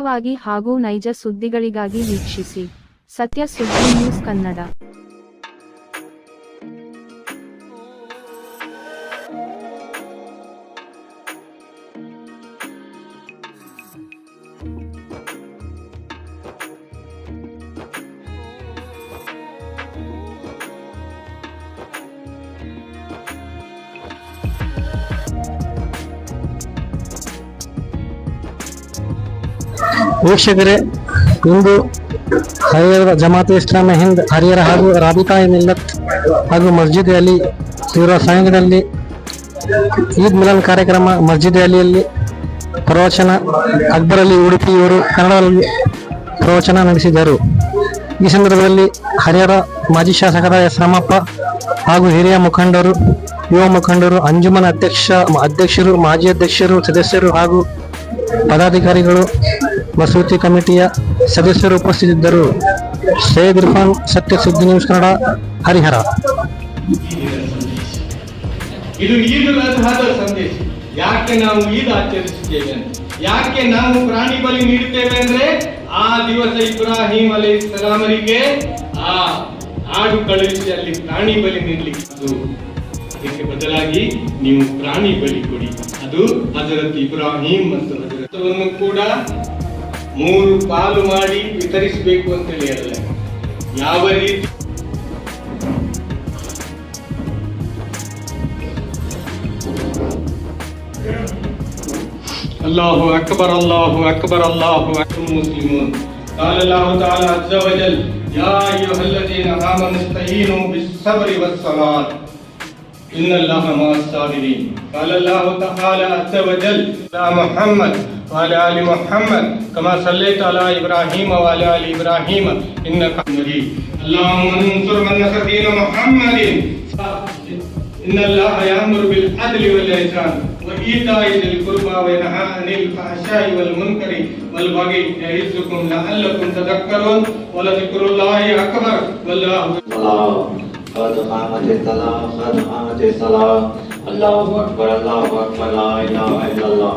ವಾಗಿ ಹಾಗೂ ನೈಜ ಸುದ್ದಿಗಳಿಗಾಗಿ ವೀಕ್ಷಿಸಿ. ಸತ್ಯ ಸುದ್ದಿ ನ್ಯೂಸ್ ಕನ್ನಡ. ವೀಕ್ಷಕರೇ, ಇಂದು ಹರಿಯರ ಜಮಾತೆ ಇಸ್ಲಾಮಿ ಹಿಂದ್, ಹರಿಹರ ಹಾಗೂ ರಾಬಿತಾ ಮಿಲ್ಲತ್ ಹಾಗೂ ಮಸ್ಜಿದ್ ಅಲಿ ಇವರ ಸಂಘದಲ್ಲಿ ಈದ್ ಮಿಲನ್ ಕಾರ್ಯಕ್ರಮ ಮಸ್ಜಿದ್ ಅಲಿಯಲ್ಲಿ ಪ್ರವಚನ ಅಕ್ಬರ್ ಅಲಿ ಉಡುಪಿ ಇವರು ಕನ್ನಡದಲ್ಲಿ ಪ್ರವಚನ ನಡೆಸಿದರು. ಈ ಸಂದರ್ಭದಲ್ಲಿ ಹರಿಹರ ಮಾಜಿ ಶಾಸಕರ ಎಸ್ ರಾಮಪ್ಪ ಹಾಗೂ ಹಿರಿಯ ಮುಖಂಡರು, ಯುವ ಮುಖಂಡರು, ಅಂಜುಮನ್ ಅಧ್ಯಕ್ಷ, ಅಧ್ಯಕ್ಷರು, ಮಾಜಿ ಅಧ್ಯಕ್ಷರು, ಸದಸ್ಯರು ಹಾಗೂ ಪದಾಧಿಕಾರಿಗಳು ಮಸೂತಿ ಕಮಿಟಿಯ ಸದಸ್ಯರು ಉಪಸ್ಥಿತಿದ್ದರು. ಸೈಯದ್ ಇರ್ಫಾನ್, ಸತ್ಯ ಸುದ್ದಿ ನ್ಯೂಸ್ ಕನ್ನಡ, ಹರಿಹರ. ಇದು ಅದ್ಹಾದ ಸಂದೇಶ. ಯಾಕೆ ನಾವು ಈದ್ ಆಚರಿಸುತ್ತೇವೆ ಯಾಕೆ ನಾವು ಪ್ರಾಣಿ ಬಲಿ ನೀಡುತ್ತೇವೆ ಅಂದ್ರೆ ಆ ದಿವಸ ಇಬ್ರಾಹಿಂ ಅಲಿ ಸಲಾಮರಿಗೆ ಆ ಆಡು ಕಳುಹಿಸಿ ಅಲ್ಲಿ ಪ್ರಾಣಿ ಬಲಿ ನೀಡಲಿಕ್ಕೆ ಇದಕ್ಕೆ ಬದಲಾಗಿ ನೀವು ಪ್ರಾಣಿ ಬಲಿ ಕೊಡಿ. ಅದು ಹಜರತ್ ಇಬ್ರಾಹಿಂ ಮತ್ತು ಕೂಡ ಮೂರು ಪಾಲು ಮಾಡಿ ವಿತರಿಸಬೇಕು ಅಂತೇಳಿ ಹೇಳಲ್ಲ ಯಾವ ರೀತಿ الله أكبر الله أكبر الله أكبر المسلمون قال الله تعالى عز وجل يا أيها الذين آمنوا استعينوا بالصبر والصلاة إن الله مع الصابرين قال الله تعالى عز وجل على محمد وعلى آل محمد كما صليت على إبراهيم وعلى آل إبراهيم إنك مجيد اللهم انصر من نصر دين محمد إن الله يأمر بالعدل والإحسان وإيتاء ذي القربى وينهى عن الفحشاء والمنكر والبغي يعظكم لعلكم تذكرون ولذكر الله أكبر والله قد قامت الصلاة قد قامت الصلاة الله أكبر الله أكبر لا إله إلا الله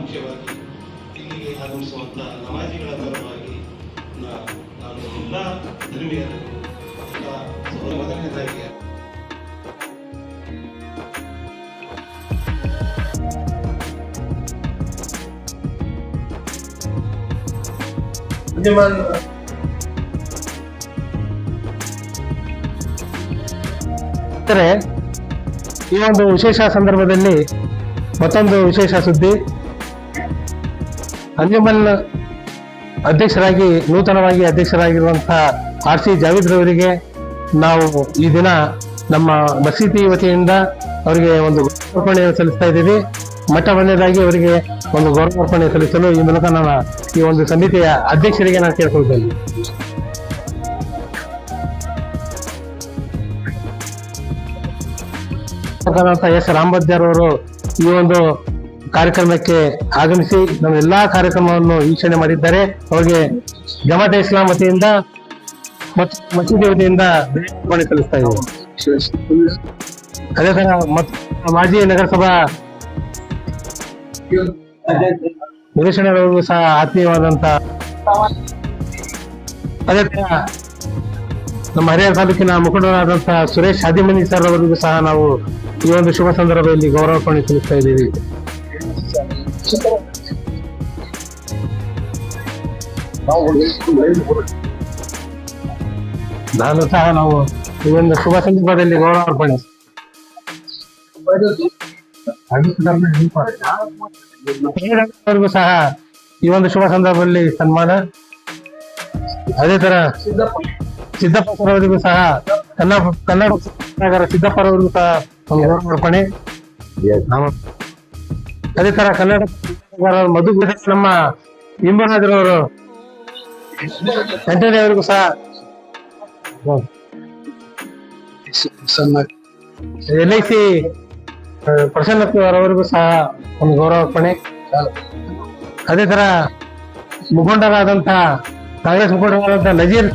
ಮುಖ್ಯವಾಗಿ ಇಲ್ಲಿಗೆ ಆಗಮಿಸುವಂಥ ನಮಾಜಿಗಳ ಪರವಾಗಿ ನಾನು ಎಲ್ಲ ಧರ್ಮೀಯರು ಎಲ್ಲ ಮೊದಲನೇದಾಗಿ ಸ್ನೇಹಿತರೆ, ಈ ಒಂದು ವಿಶೇಷ ಸಂದರ್ಭದಲ್ಲಿ ಮತ್ತೊಂದು ವಿಶೇಷ ಸುದ್ದಿ. ಅಂಜುಮನ್ ಅಧ್ಯಕ್ಷರಾಗಿ, ನೂತನವಾಗಿ ಅಧ್ಯಕ್ಷರಾಗಿರುವಂತಹ ಆರ್ ಸಿ ಜಾವೇದ್ ರವರಿಗೆ ನಾವು ಈ ದಿನ ನಮ್ಮ ಮಸೀದಿ ವತಿಯಿಂದ ಅವರಿಗೆ ಒಂದು ಗೌರವಾರ್ಪಣೆಯನ್ನು ಸಲ್ಲಿಸ್ತಾ ಇದ್ದೀವಿ. ಮಠ ಅವರಿಗೆ ಒಂದು ಗೌರವಾರ್ಪಣೆ ಸಲ್ಲಿಸಲು ಈ ಮೂಲಕ ನಾನು ಈ ಒಂದು ಸಮಿತಿಯ ಅಧ್ಯಕ್ಷರಿಗೆ ನಾನು ಕೇಳ್ಕೊಳ್ತೇನೆ ಎಸ್ ಎಸ್. ರಾಮಬದ್ಯಾರ್ ಅವರು ಈ ಒಂದು ಕಾರ್ಯಕ್ರಮಕ್ಕೆ ಆಗಮಿಸಿ ನಮ್ಮ ಎಲ್ಲಾ ಕಾರ್ಯಕ್ರಮವನ್ನು ವೀಕ್ಷಣೆ ಮಾಡಿದ್ದಾರೆ. ಅವರಿಗೆ ಜಮಾತೆ ಇಸ್ಲಾಂ ವತಿಯಿಂದ ಮತ್ತು ಮಸೀದಿ ವತಿಯಿಂದ ಮಾಡಿ ಕಲಿಸ್ತಾ ಇದ್ದೀವಿ. ಅದೇ ತರ ಮಾಜಿ ನಗರಸಭಾ ನಿರೀಕ್ಷಣೆಗಳಿಗೂ ಸಹ ಆತ್ಮೀಯವಾದಂತ ಅದೇ ತರ ನಮ್ಮ ಹರಿಹರ ತಾಲೂಕಿನ ಮುಖಂಡರಾದಂತಹ ಸುರೇಶ್ ಹಾದಿಮನಿ ಸರ್ ಅವರಿಗೂ ಸಹ ನಾವು ಈ ಒಂದು ಶುಭ ಸಂದರ್ಭದಲ್ಲಿ ಗೌರವ ಕಲಿಸ್ತಾ ಇದ್ದೀವಿ. ನಾನು ಸಹ ನಾವು ಈ ಒಂದು ಶುಭ ಸಂದರ್ಭದಲ್ಲಿ ಗೌರವಾರ್ಪಣೆ ಅವರಿಗೂ ಸಹ ಈ ಒಂದು ಶುಭ ಸಂದರ್ಭದಲ್ಲಿ ಸನ್ಮಾನ. ಅದೇ ತರ ಸಿದ್ದಪ್ಪ ಸರ್ ಸಹ ಕನ್ನಡ ಕನ್ನಡ ಸಿದ್ದಪ್ಪರವರಿಗೂ ಸಹ ಗೌರವ ಗೌರವಾರ್ಪಣೆ ನಾವು- ಅದೇ ತರ ಕನ್ನಡ ಮಧು ನಮ್ಮ ಬಿಂಬನಾದ್ರವರು ಎಂಟನೇ ಅವರಿಗೂ ಸಹ. ಎಲ್ ಐ ಸಿ ಪ್ರಸನ್ನ ಅವರಿಗೂ ಸಹ ಒಂದು ಗೌರವಾರ್ಪಣೆ ಅದೇ ತರ ಮುಖಂಡರಾದಂತಹ ಕಾಂಗ್ರೆಸ್ ಮುಖಂಡರಾದಂತಹ ನಜೀರ್.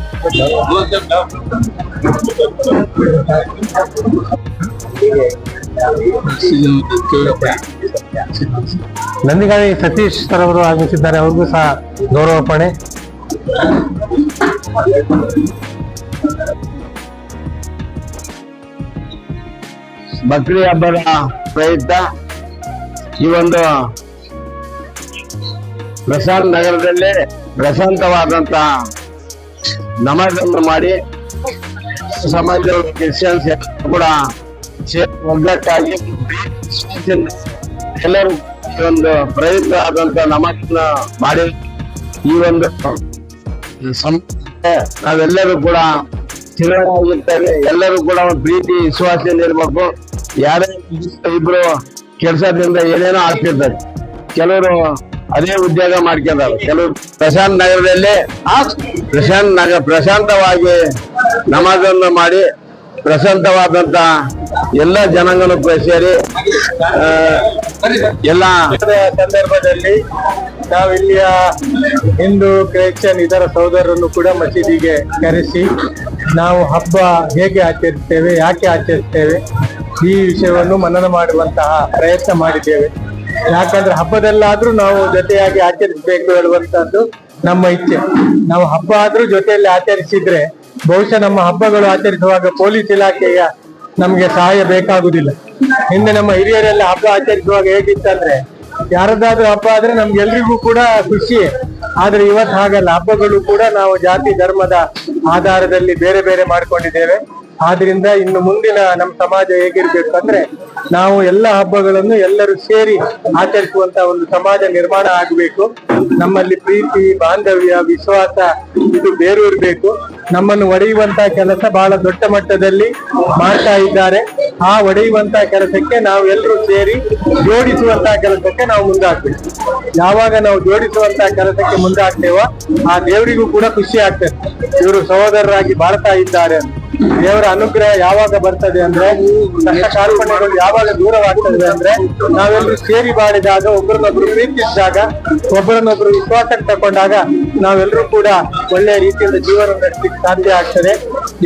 ನಂದಿಗಾವಿ ಸತೀಶ್ ಸರ್ ಅವರು ಆಗಮಿಸಿದ್ದಾರೆ, ಅವ್ರಿಗೂ ಸಹ ಗೌರವಾರ್ಪಣೆ ಬಕ್ರಿ ಹಬ್ಬದ ಪ್ರಯುಕ್ತ ಈ ಒಂದು ಪ್ರಶಾಂತ್ ನಗರದಲ್ಲಿ ಪ್ರಶಾಂತವಾದಂತ ನಮಾಜನ್ನು ಮಾಡಿ, ಸಮಾಜದ ಕ್ರಿಶ್ಚಿಯನ್ಸ್ ಕೂಡ ಸೇರಿ ಒಗ್ಗಟ್ಟಾಗಿ ಎಲ್ಲರೂ ಈ ಒಂದು ಪ್ರಯತ್ನ ಆದಂತ ನಮಾಜನ್ನ ಮಾಡಿ ಈ ಒಂದು ನಾವೆಲ್ಲರೂ ಕೂಡ ಸ್ಥಿರವಾಗಿರ್ತೇವೆ ಎಲ್ಲರೂ ಕೂಡ ಪ್ರೀತಿ, ವಿಶ್ವಾಸದಿಂದ ಇರ್ಬೇಕು. ಯಾರೇ ಇಬ್ರು ಕೆಲಸದಿಂದ ಏನೇನೋ ಆಗ್ತಿರ್ತಾರೆ ಕೆಲವರು ಅದೇ ಉದ್ಯೋಗ ಮಾಡ್ಕೊಂಡಾರ ಕೆಲವರು ಪ್ರಶಾಂತ್ ನಗರದಲ್ಲಿ, ಪ್ರಶಾಂತ್ ನಗರ ಪ್ರಶಾಂತವಾಗಿ ನಮಾಜನ್ನು ಮಾಡಿ ಪ್ರಶಾಂತವಾದಂತ ಎಲ್ಲ ಜನಗಳು ಸೇರಿ ಎಲ್ಲ ಸಂದರ್ಭದಲ್ಲಿ ನಾವು ಇಲ್ಲಿಯ ಹಿಂದೂ, ಕ್ರಿಶ್ಚಿಯನ್ ಇದರ ಸಹೋದರರನ್ನು ಕೂಡ ಮಸೀದಿಗೆ ಕರೆಸಿ ನಾವು ಹಬ್ಬ ಹೇಗೆ ಆಚರಿಸ್ತೇವೆ, ಯಾಕೆ ಆಚರಿಸ್ತೇವೆ ಈ ವಿಷಯವನ್ನು ಮನನ ಮಾಡುವಂತಹ ಪ್ರಯತ್ನ ಮಾಡಿದ್ದೇವೆ. ಯಾಕಂದ್ರೆ ಹಬ್ಬದಲ್ಲಾದ್ರೂ ನಾವು ಜೊತೆಯಾಗಿ ಆಚರಿಸಬೇಕು ಹೇಳುವಂತದ್ದು ನಮ್ಮ ಇಚ್ಛೆ. ನಾವು ಹಬ್ಬ ಆದ್ರೂ ಜೊತೆಯಲ್ಲಿ ಆಚರಿಸಿದ್ರೆ ಬಹುಶಃ ನಮ್ಮ ಹಬ್ಬಗಳು ಆಚರಿಸುವಾಗ ಪೊಲೀಸ್ ಇಲಾಖೆಯ ನಮ್ಗೆ ಸಹಾಯ ಬೇಕಾಗುದಿಲ್ಲ. ಹಿಂದೆ ನಮ್ಮ ಹಿರಿಯರೆಲ್ಲ ಹಬ್ಬ ಆಚರಿಸುವಾಗ ಹೇಗಿತ್ತಂದ್ರೆ ಯಾರದಾದ್ರೂ ಹಬ್ಬ ಆದ್ರೆ ನಮ್ಗೆಲ್ರಿಗೂ ಕೂಡ ಖುಷಿ. ಆದ್ರೆ ಇವತ್ತು ಹಾಗಲ್ಲ, ಹಬ್ಬಗಳು ಕೂಡ ನಾವು ಜಾತಿ, ಧರ್ಮದ ಆಧಾರದಲ್ಲಿ ಬೇರೆ ಬೇರೆ ಮಾಡ್ಕೊಂಡಿದ್ದೇವೆ. ಆದ್ರಿಂದ ಇನ್ನು ಮುಂದಿನ ನಮ್ಮ ಸಮಾಜ ಹೇಗಿರ್ಬೇಕು ಅಂದ್ರೆ ನಾವು ಎಲ್ಲ ಹಬ್ಬಗಳನ್ನು ಎಲ್ಲರೂ ಸೇರಿ ಆಚರಿಸುವಂತ ಒಂದು ಸಮಾಜ ನಿರ್ಮಾಣ ಆಗಬೇಕು. ನಮ್ಮಲ್ಲಿ ಪ್ರೀತಿ, ಬಾಂಧವ್ಯ, ವಿಶ್ವಾಸ ಇದು ಬೇರೂರ್ಬೇಕು ನಮ್ಮನ್ನು ಒಡೆಯುವಂತ ಕೆಲಸ ಬಹಳ ದೊಡ್ಡ ಮಟ್ಟದಲ್ಲಿ ಮಾಡ್ತಾ ಇದ್ದಾರೆ. ಆ ಒಡೆಯುವಂತ ಕೆಲಸಕ್ಕೆ ನಾವು ಎಲ್ಲರೂ ಸೇರಿ ಜೋಡಿಸುವಂತ ಕೆಲಸಕ್ಕೆ ನಾವು ಮುಂದಾಗ್ಬೇಕು. ಯಾವಾಗ ನಾವು ಜೋಡಿಸುವಂತ ಕೆಲಸಕ್ಕೆ ಮುಂದಾಗ್ತೇವೋ ಆ ದೇವರಿಗೂ ಕೂಡ ಖುಷಿ ಆಗ್ತದೆ. ಇವರು ಸಹೋದರರಾಗಿ ಬಾಳ್ತಾ ಇದ್ದಾರೆ ಅಂತ. ದೇವರ ಅನುಗ್ರಹ ಯಾವಾಗ ಬರ್ತದೆ ಅಂದ್ರೆ ಕಾರ್ಪಣ್ಯಗಳು ಯಾವಾಗ ದೂರವಾಗ್ತದೆ ಅಂದ್ರೆ ನಾವೆಲ್ಲರೂ ಸೇರಿ ಬಾಡಿದಾಗ ಒಬ್ಬರನ್ನೊಬ್ರು ಪ್ರೀತಿಸಿದಾಗ ಒಬ್ಬರನ್ನೊಬ್ರು ವಿಶ್ವಾಸಕ್ಕೆ ತಕೊಂಡಾಗ, ನಾವೆಲ್ಲರೂ ಕೂಡ ಒಳ್ಳೆಯ ರೀತಿಯಿಂದ ಜೀವನ ನಡೆಸಲಿಕ್ಕೆ ಸಾಧ್ಯ ಆಗ್ತದೆ.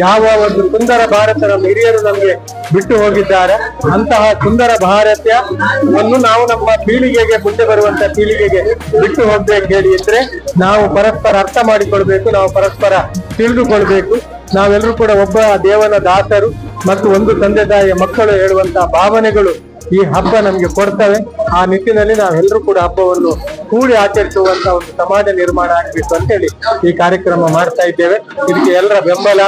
ಯಾವ ಒಂದು ಸುಂದರ ಭಾರತ ನಮ್ಮ ಹಿರಿಯರು ನಮಗೆ ಬಿಟ್ಟು ಹೋಗಿದ್ದಾರೆ, ಅಂತಹ ಸುಂದರ ಭಾರತವನ್ನು ನಾವು ನಮ್ಮ ಪೀಳಿಗೆಗೆ ಮುಂದೆ ಬರುವಂತ ಪೀಳಿಗೆಗೆ ಬಿಟ್ಟು ಹೋಗ್ಬೇಕು ಹೇಳಿ ಇದ್ರೆ, ನಾವು ಪರಸ್ಪರ ಅರ್ಥ ಮಾಡಿಕೊಳ್ಬೇಕು, ನಾವು ಪರಸ್ಪರ ತಿಳಿದುಕೊಳ್ಬೇಕು. ನಾವೆಲ್ಲರೂ ಕೂಡ ಒಬ್ಬ ದೇವನ ದಾಸರು ಮತ್ತು ಒಂದು ತಂದೆ ತಾಯಿಯ ಮಕ್ಕಳು ಹೇಳುವಂತಹ ಭಾವನೆಗಳು ಈ ಹಬ್ಬ ನಮಗೆ ಕೊಡ್ತವೆ. ಆ ನಿಟ್ಟಿನಲ್ಲಿ ನಾವೆಲ್ಲರೂ ಕೂಡ ಹಬ್ಬವನ್ನು ಕೂಡಿ ಆಚರಿಸುವಂತ ಒಂದು ಸಮಾಜ ನಿರ್ಮಾಣ ಆಗ್ಬೇಕು ಅಂತೇಳಿ ಈ ಕಾರ್ಯಕ್ರಮ ಮಾಡ್ತಾ ಇದ್ದೇವೆ. ಇದಕ್ಕೆ ಎಲ್ಲರ ಬೆಂಬಲ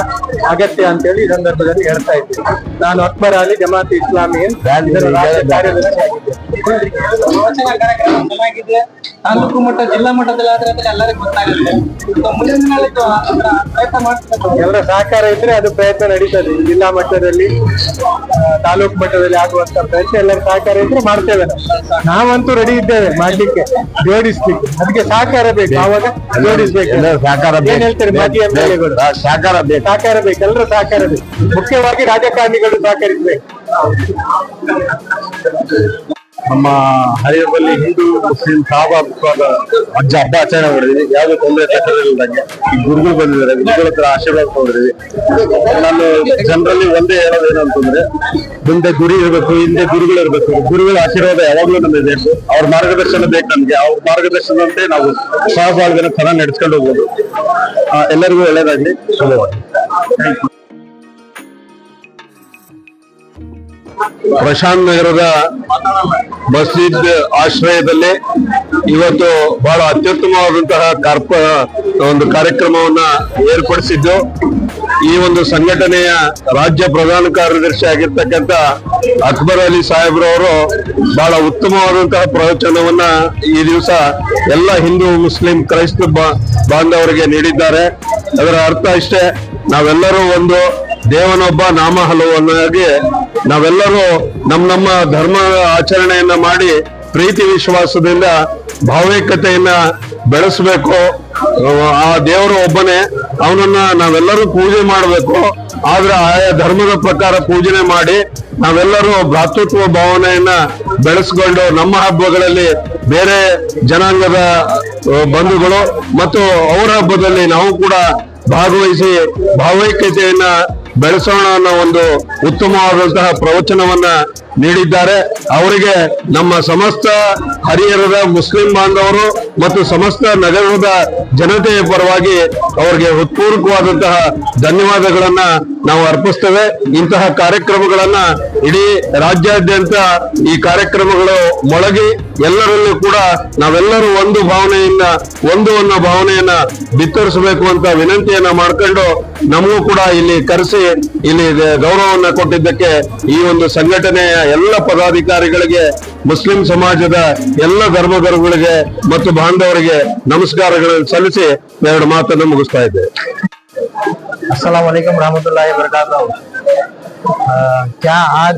ಅಗತ್ಯ ಅಂತ ಹೇಳಿ ಈ ಸಂದರ್ಭದಲ್ಲಿ ಹೇಳ್ತಾ ಇದ್ದೇವೆ ನಾನು ಅಕ್ಬರ್ ಅಲಿ ಜಮಾತ್ ಇಸ್ಲಾಮಿ ಕಾರ್ಯದರ್ಶಿ ತಾಲೂಕು ಮಟ್ಟ ಜಿಲ್ಲಾ ಮಟ್ಟದಲ್ಲಿ ಆದ್ರೆ ಎಲ್ಲರಿಗೂ ಗೊತ್ತಾಗುತ್ತೆ. ಪ್ರಯತ್ನ ಎಲ್ಲರ ಸಹಕಾರ ಇದ್ರೆ ಅದು ಪ್ರಯತ್ನ ನಡೀತದೆ. ಜಿಲ್ಲಾ ಮಟ್ಟದಲ್ಲಿ ತಾಲೂಕು ಮಟ್ಟದಲ್ಲಿ ಆಗುವಂತ ಪ್ರಯತ್ನ ಎಲ್ಲರ ಸಹಕಾರ ಇದ್ರೆ ಮಾಡ್ತೇವೆ ನಾವಂತೂ ರೆಡಿ ಇದ್ದೇವೆ ಮಾಡ್ಲಿಕ್ಕೆ. ಜೋಡಿಸ್ಲಿಕ್ಕೆ ಅದಕ್ಕೆ ಸಹಕಾರ ಬೇಕು ಆವಾಗ ಜೋಡಿಸ್ಬೇಕು. ಸಹಕಾರ ಏನ್ ಹೇಳ್ತಾರೆ ಮಾಜಿ ಸಹಕಾರ ಬೇಕು. ಸಹಕಾರ ಬೇಕು ಎಲ್ಲರ ಸಹಕಾರ ಬೇಕು. ಮುಖ್ಯವಾಗಿ ರಾಜಕಾರಣಿಗಳು ಸಹಕರಿಸಬೇಕು. ನಮ್ಮ ಹರಿಯದಲ್ಲಿ ಹಿಂದೂ, ಮುಸ್ಲಿಂ ಸಹಭಾಗಿತ್ವದ ಅಜ್ಜ ಹಬ್ಬ ಆಚರಣೆ ಮಾಡಿದ್ವಿ. ಯಾವುದೇ ತೊಂದರೆ ತಕ್ಕದಿಲ್ಲದಂಗೆ ಈ ಗುರುಗಳು ಬಂದಿದ್ದಾರೆ, ಗುರುಗಳ ಹತ್ರ ಆಶೀರ್ವಾದ ತಗೊಂಡಿದ್ವಿ. ನಾನು ಜನರಲ್ಲಿ ಒಂದೇ ಹೇಳೋದು ಏನು ಅಂತಂದ್ರೆ, ಮುಂದೆ ಗುರಿ ಇರಬೇಕು, ಹಿಂದೆ ಗುರುಗಳು ಇರಬೇಕು. ಗುರುಗಳ ಆಶೀರ್ವಾದ ಯಾವಾಗಲೂ ನಮಗೆ ಬೇಕು ಅವ್ರ ಮಾರ್ಗದರ್ಶನ ಬೇಕು ನಮಗೆ. ಅವ್ರ ಮಾರ್ಗದರ್ಶನದಂತೆ ನಾವು ಸಹಬಾಳ್ವೆನ ಚೆನ್ನಾಗಿ ನಡೆಸ್ಕೊಂಡು ಹೋಗ್ಬೋದು. ಎಲ್ಲರಿಗೂ ಒಳ್ಳೇದಾಗ್ಲಿ. ಶುಭವಾಗಿ ಪ್ರಶಾಂತ್ ನಗರದ ಮಸ್ಜಿದ್ ಆಶ್ರಯದಲ್ಲಿ ಇವತ್ತು ಬಹಳ ಅತ್ಯುತ್ತಮವಾದಂತಹ ಕರ್ಪ, ಒಂದು ಕಾರ್ಯಕ್ರಮವನ್ನ ಏರ್ಪಡಿಸಿದ್ದು. ಈ ಒಂದು ಸಂಘಟನೆಯ ರಾಜ್ಯ ಪ್ರಧಾನ ಕಾರ್ಯದರ್ಶಿ ಆಗಿರ್ತಕ್ಕಂಥ ಅಕ್ಬರ್ ಅಲಿ ಸಾಹೇಬ್ರವರು ಬಹಳ ಉತ್ತಮವಾದಂತಹ ಪ್ರವಚನವನ್ನ ಈ ದಿವಸ ಎಲ್ಲ ಹಿಂದೂ, ಮುಸ್ಲಿಂ, ಕ್ರೈಸ್ತ ಬಾಂಧವರಿಗೆ ನೀಡಿದ್ದಾರೆ. ಅದರ ಅರ್ಥ ಇಷ್ಟೇ, ನಾವೆಲ್ಲರೂ ಒಂದು ದೇವನೊಬ್ಬ ನಾಮ ಹಲವು ಅನ್ನೋದಾಗಿ ನಾವೆಲ್ಲರೂ ನಮ್ಮ ನಮ್ಮ ಧರ್ಮ ಆಚರಣೆಯನ್ನ ಮಾಡಿ ಪ್ರೀತಿ ವಿಶ್ವಾಸದಿಂದ ಭಾವೈಕ್ಯತೆಯನ್ನ ಬೆಳೆಸಬೇಕು. ಆ ದೇವರು ಒಬ್ಬನೇ, ಅವನನ್ನ ನಾವೆಲ್ಲರೂ ಪೂಜೆ ಮಾಡಬೇಕು. ಆದ್ರೆ ಆಯಾ ಧರ್ಮದ ಪ್ರಕಾರ ಪೂಜನೆ ಮಾಡಿ ನಾವೆಲ್ಲರೂ ಭ್ರಾತೃತ್ವ ಭಾವನೆಯನ್ನ ಬೆಳೆಸ್ಕೊಂಡು ನಮ್ಮ ಹಬ್ಬಗಳಲ್ಲಿ ಬೇರೆ ಜನಾಂಗದ ಬಂಧುಗಳು ಮತ್ತು ಅವರ ಹಬ್ಬದಲ್ಲಿ ನಾವು ಕೂಡ ಭಾಗವಹಿಸಿ ಭಾವೈಕ್ಯತೆಯನ್ನ ಬೆಳೆಸೋಣ ಅನ್ನೋ ಒಂದು ಉತ್ತಮವಾದಂತಹ ಪ್ರವಚನವನ್ನ ನೀಡಿದ್ದಾರೆ. ಅವರಿಗೆ ನಮ್ಮ ಸಮಸ್ತ ಹರಿಹರದ ಮುಸ್ಲಿಂ ಬಾಂಧವರು ಮತ್ತು ಸಮಸ್ತ ನಗರದ ಜನತೆಯ ಪರವಾಗಿ ಅವರಿಗೆ ಹೃತ್ಪೂರ್ವಕವಾದಂತಹ ಧನ್ಯವಾದಗಳನ್ನ ನಾವು ಅರ್ಪಿಸ್ತೇವೆ. ಇಂತಹ ಕಾರ್ಯಕ್ರಮಗಳನ್ನ ಇಡೀ ರಾಜ್ಯಾದ್ಯಂತ ಈ ಕಾರ್ಯಕ್ರಮಗಳು ಮೊಳಗಿ ಎಲ್ಲರಲ್ಲೂ ಕೂಡ ನಾವೆಲ್ಲರೂ ಒಂದು ಭಾವನೆಯಿಂದ ಒಂದು ಅನ್ನೋ ಭಾವನೆಯನ್ನ ಬಿತ್ತರಿಸಬೇಕು ಅಂತ ವಿನಂತಿಯನ್ನ ಮಾಡ್ಕೊಂಡು ನಮಗೂ ಕೂಡ ಇಲ್ಲಿ ಕರೆಸಿ ಇಲ್ಲಿ ಗೌರವವನ್ನ ಕೊಟ್ಟಿದ್ದಕ್ಕೆ ಈ ಒಂದು ಸಂಘಟನೆಯ ಎಲ್ಲ ಪದಾಧಿಕಾರಿಗಳಿಗೆ ಮುಸ್ಲಿಂ ಸಮಾಜದ ಎಲ್ಲ ಧರ್ಮಗುರುಗಳಿಗೆ ಮತ್ತು ಬಾಂಧವರಿಗೆ ನಮಸ್ಕಾರಗಳನ್ನು ಸಲ್ಲಿಸಿ ಎರಡು ಮಾತನ್ನು ಮುಗಿಸ್ತಾ ಇದ್ದೇವೆ अस्सलाम वालेकुम रहमतुल्लाहि वबरकातुहू अ, क्या आज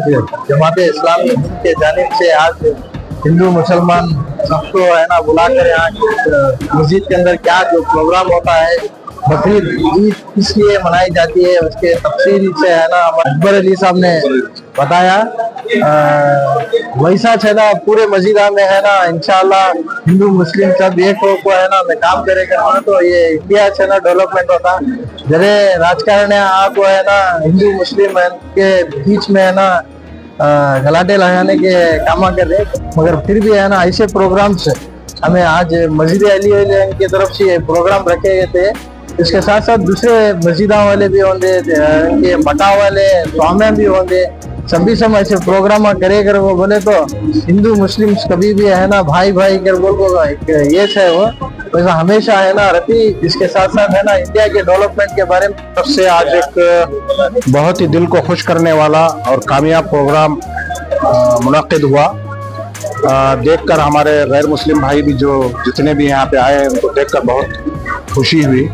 जमात इस्लामी हिंद के जानिब से आज हिंदू मुसलमान सबको है ना बुलाकर यहाँ अ, मस्जिद के अंदर क्या जो प्रोग्राम होता है बकरीद ईद इसलिए मनाई जाती है उसके तफसील से है ना हमारे अकबर अली साहब ने बताया अ, वैसा है ना, पूरे मस्जिदा में है ना, इंशाल्लाह हिंदू, मुस्लिम सब एक हो को है ना, मैं काम करेगा। ना तो ये इंडिया से ना डेवलपमेंट होता। जरे राजकारण आपको है ना, हिंदू, मुस्लिम के बीच में है ना गलाटे लगाने के काम कर रहे मगर फिर भी है ना, ऐसे प्रोग्राम्स हमें आज मस्जिद अली की तरफ़ से प्रोग्राम रखे गए थे। इसके साथ साथ दूसरे मस्जिदा वाले भी होंगे मटा वाले स्वाम्या भी होंगे। सभी समय ऐसे प्रोग्राम करे कर वो बोले तो। हिंदू, मुस्लिम कभी भी है ना, भाई भाई कर बोल को ये है वो वैसा हमेशा है ना, रति, इसके साथ साथ है ना इंडिया के डेवलपमेंट के बारे में सबसे आज एक, बहुत ही दिल को खुश करने वाला और कामयाब प्रोग्राम मुनद हुआ। देखकर हमारे गैर मुस्लिम भाई भी जो जितने भी यहाँ पे आए, उनको देखकर बहुत खुशी हुई।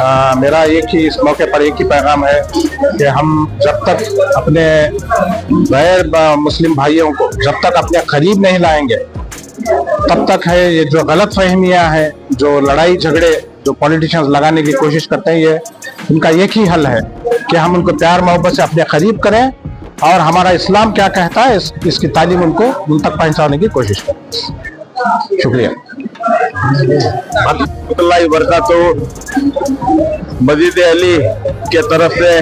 आ, मेरा एक ही इस मौके पर एक ही पैगाम है कि हम जब तक अपने गैर मुस्लिम भाइयों को जब तक अपने करीब नहीं लाएँगे तब तक है ये जो गलत फहमियाँ हैं जो लड़ाई झगड़े जो पॉलिटिशियंस लगाने की कोशिश करते हैं ये उनका एक ही हल है कि हम उनको प्यार मोहब्बत से अपने करीब करें और हमारा इस्लाम क्या कहता है इस, इसकी तालीम उनको उन तक पहुँचाने की कोशिश करें। शुक्रिया। बरकत मजीद अली के तरफ़ से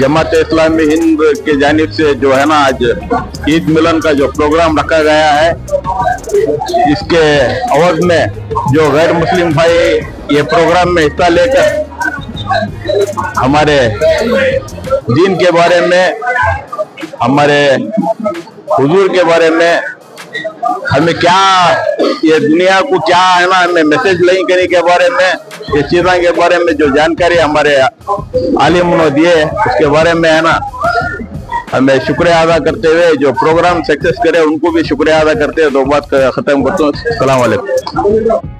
जमात इस्लामी हिंद की जानिब से जो है ना आज ईद मिलन का जो प्रोग्राम रखा गया है, इसके अवध में जो गैर मुस्लिम भाई ये प्रोग्राम में हिस्सा लेकर हमारे दीन के बारे में, हमारे हुजूर के बारे में हमें क्या, ये दुनिया को क्या है ना हमें मैसेज लेंगे करने के बारे में, ये चीजा के बारे में जो जानकारी हमारे आलिम ने दिए उसके बारे में है ना। हमें शुक्रिया अदा करते हुए जो प्रोग्राम सक्सेस करे, उनको भी शुक्रिया अदा करते हुए दो बात खत्म करता हूँ। सलाम वालेकुम।